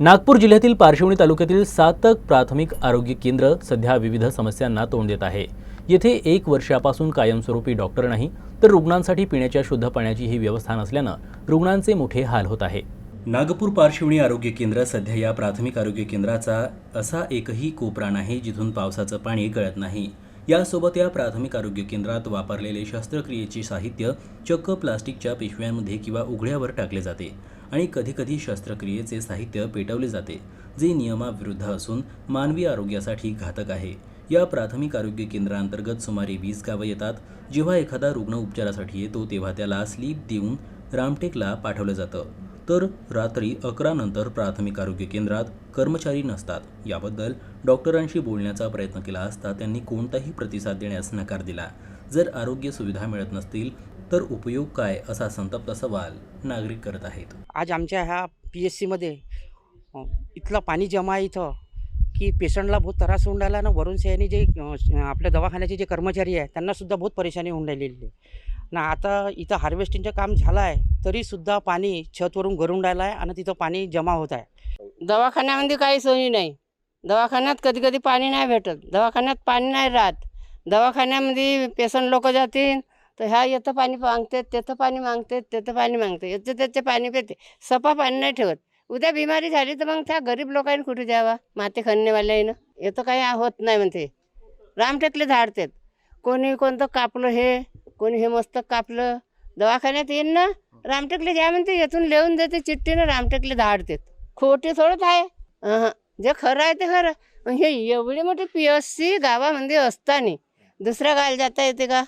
नागपूर जिल्ह्यातील पार्शिवणी तालुक्यातील सातक प्राथमिक आरोग्य केंद्र सध्या विविध समस्यांना तोंड देत आहे. येथे एक वर्षापासून कायमस्वरूपी डॉक्टर नाही तर रुग्णांसाठी पिण्याच्या शुद्ध पाण्याची ही व्यवस्था नसल्यानं रुग्णांचे मोठे हाल होत आहे. नागपूर पारशिवनी आरोग्य केंद्र सध्या या प्राथमिक आरोग्य केंद्राचा असा एकही कोपरा नाही जिथून पावसाचं पाणी गळत नाही. यासोबत या प्राथमिक आरोग्य केंद्रात वापरलेले शस्त्रक्रियेचे साहित्य चक्क प्लास्टिकच्या पिशव्यांमध्ये किंवा उघड्यावर टाकले जाते. आणि कधीकधी शस्त्रक्रियेचे साहित्य पेटवले जाते जे नियमाविरुद्ध असून मानवी आरोग्यासाठी घातक आहे. या प्राथमिक आरोग्य केंद्रांतर्गत सुमारे वीस गावं येतात जेव्हा एखादा रुग्ण उपचारासाठी येतो तेव्हा त्याला स्लीप देऊन रामटेकला पाठवलं जातं. तर रात्री अकरा नंतर प्राथमिक आरोग्य केंद्रात कर्मचारी नसतात. याबद्दल डॉक्टरांशी बोलण्याचा प्रयत्न केला असता त्यांनी कोणताही प्रतिसाद देण्यास नकार दिला. जर आरोग्य सुविधा मिळत नसतील तर उपयोग काय असा संतप्त सवाल नागरिक करत आहेत. आज आमच्या ह्या पी एच सीमध्ये इथलं पाणी जमा आहे इथं की पेशंटला बहुत त्रास होऊन राहिला ना वरून सयानी जे आपल्या दवाखान्याचे जे कर्मचारी आहे त्यांनासुद्धा बहुत परेशानी होऊन राहिलेली आहे. ना आता इथं हार्वेस्टिंगचं काम झालं आहे तरीसुद्धा पाणी छतवरून गरून राहिलं आहे आणि तिथं पाणी जमा होत आहे. दवाखान्यामध्ये काही सोयी नाही. दवाखान्यात कधी कधी पाणी नाही भेटत. दवाखान्यात पाणी नाही राहत. दवाखान्यामध्ये पेशंट लोक जातील तर ह्या येतं पाणी मागते तेथं पाणी मागते तेथं पाणी मागते याचं त्याचे पाणी पिते. सपा पाणी नाही ठेवत. उद्या बिमारी झाली तर मग त्या गरीब लोकांनी कुठे द्यावा? माते खणणेवाल्यानं येतं काही होत नाही म्हणते. रामटेकले झाडतात. कोणी कोणतं कापलं हे कोणी हे मस्त कापलं. दवाखान्यात येईन ना? रामटेकले द्या म्हणते. येथून लिहून देते चिठ्ठीनं रामटेकले धाडतात खोटे थोडंच आहे. जे खरं आहे ते खरं. हे एवढी मोठी पी एस सी गावामध्ये असताना दुसऱ्या गावाला जाता येते का?